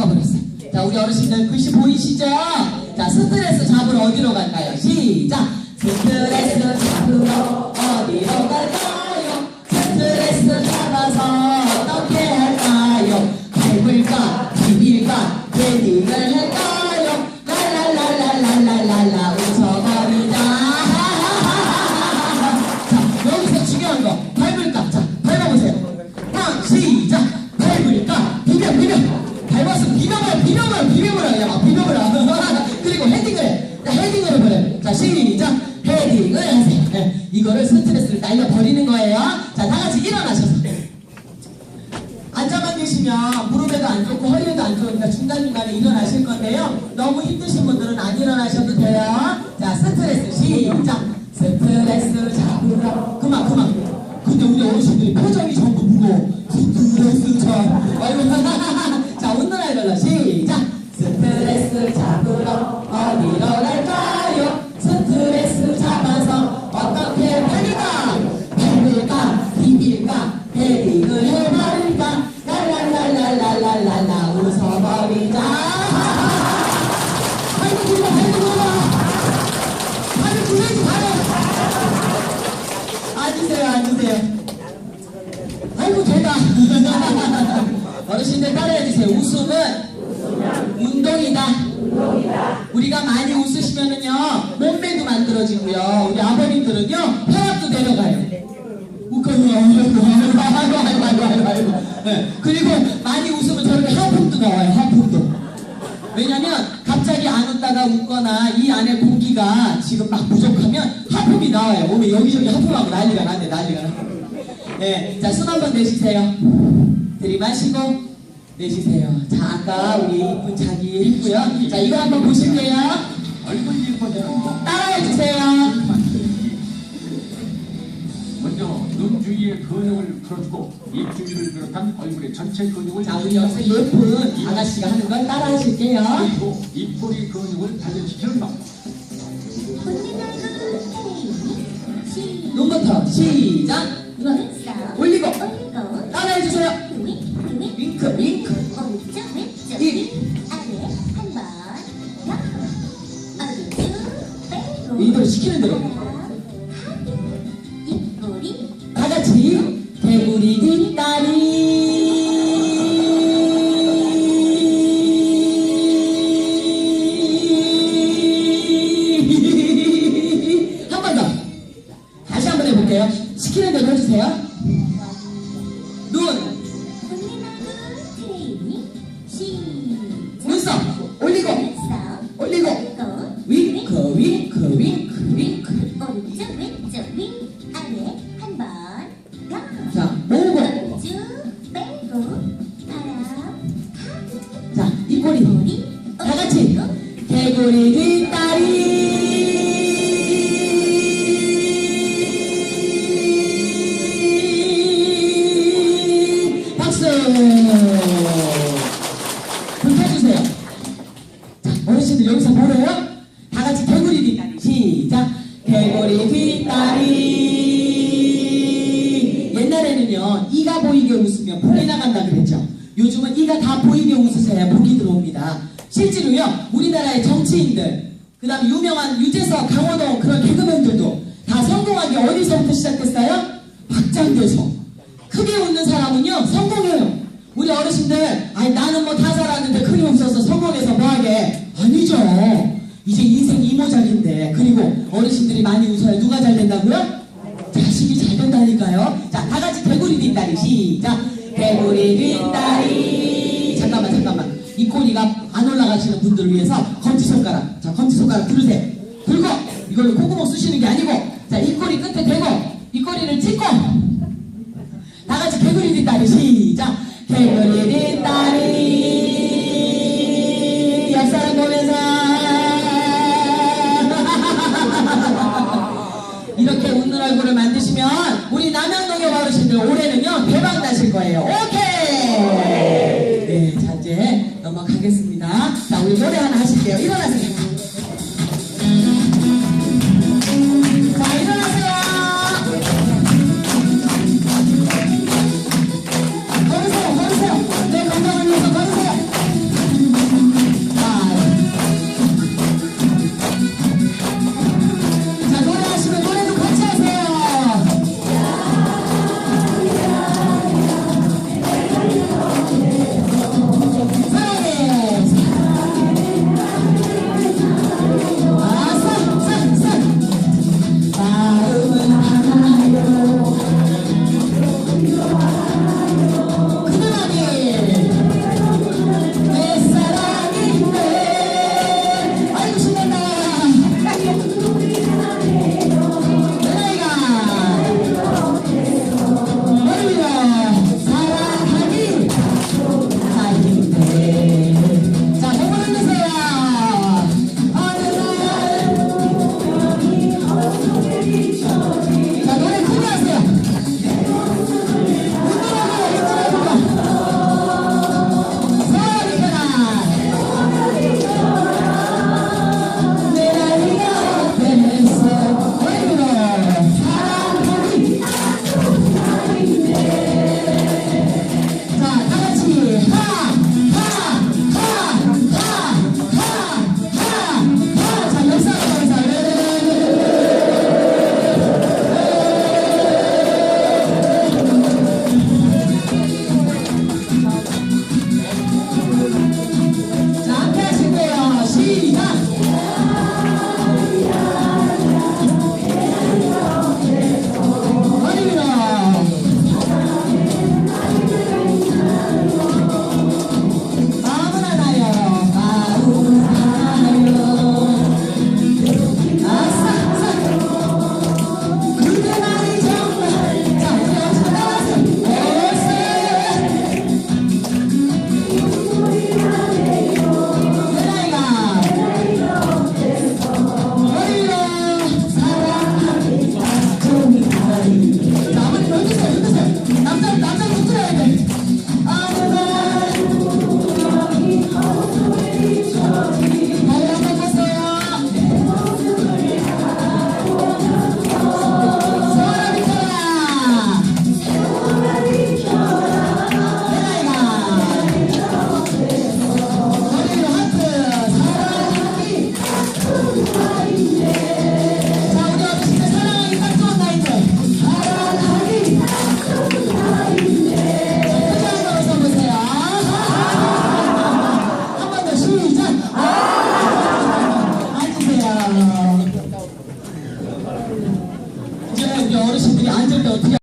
바꿔버렸어. 자, 우리 어르신들 글씨 보이시죠? 자, 스트레스 잡으러 어디로 갈까요? 시작! 스트레스 잡으러 어디로 갈까요? 밟아서 비벼버려, 비벼버려, 비벼버려. 그냥 막 비벼버려. 그리고 헤딩을 해. 자, 헤딩을 해버려. 자, 시작! 헤딩을 하세요. 네, 이거를 스트레스를 날려버리는 거예요. 자, 다 같이 일어나셔서. 앉아만 계시면 무릎에도 안 좋고 허리에도 안 좋으니까 중간중간에 일어나실 건데요. 너무 힘드신 분들은 안 일어나셔도 돼요. 자, 스트레스 시작. 스트레스 잡으러. 되다. 어르신들 따라해주세요. 웃음은 운동이다. 우리가 많이 웃으시면은요, 몸매도 만들어지고요. 우리 아버님들은요, 혈압도 내려가요. 아이고, 아이고, 아이고, 아이고, 아이고, 아이고. 네. 그리고 많이 웃으 왜냐면 갑자기 안 웃다가 웃거나 이 안에 공기가 지금 막 부족하면 하품이 나와요. 몸에 여기저기 하품하고 난리가 나네, 난리가 나. 네, 자, 숨 한번 내쉬세요. 들이마시고 내쉬세요. 자, 아까 우리 이쁜 자기 했고요. 자, 이거 한번 보실게요. 얼굴 예뻐지는 거. 따라해 주세요. 먼저 눈 주위의 근육을 풀어주고 입 주위를 비롯한 얼굴의 전체 근육을 자, 우리 여기서 예쁜 아가씨가 하는 걸 따라 하실게요. 그리고 입꼬리 근육을 단련시키는 방법. 눈부터 시작. 올리고 따라 해 주세요. 윙크, 윙크. 이대로 시키는 대로. 자 입꼬리. 다 같이. 개구리 뒷다리 박수 나간다 그랬죠. 요즘은 이가 다 보이게 웃으셔야 복이 들어옵니다. 실제로요 우리나라의 정치인들 그 다음에 유명한 유재석 강호동 그런 개그맨들도 다 성공한 게 어디서부터 시작됐어요? 박장대소. 크게 웃는 사람은요 성공해요. 우리 어르신들 아니 나는 뭐다 살았는데 크게 웃어서 성공해서 뭐하게? 아니죠. 이제 인생 이모작인데 그리고 어르신들이 많이 웃어야 누가 잘 된다고요? 자식이 잘 된다니까요. 자 다같이 개구리 뒷다리 시작 개구리 뒷다리 잠깐만 잠깐만. 이 꼬리가 안 올라가시는 분들을 위해서 검지 손가락. 자 검지 손가락 들으세요. 들고 이걸로 콧구멍 쓰시는 게 아니고 자이 꼬리 끝에 대고 이 꼬리를 찍고 다 같이 개구리 뒷다리 시작 넘어가겠습니다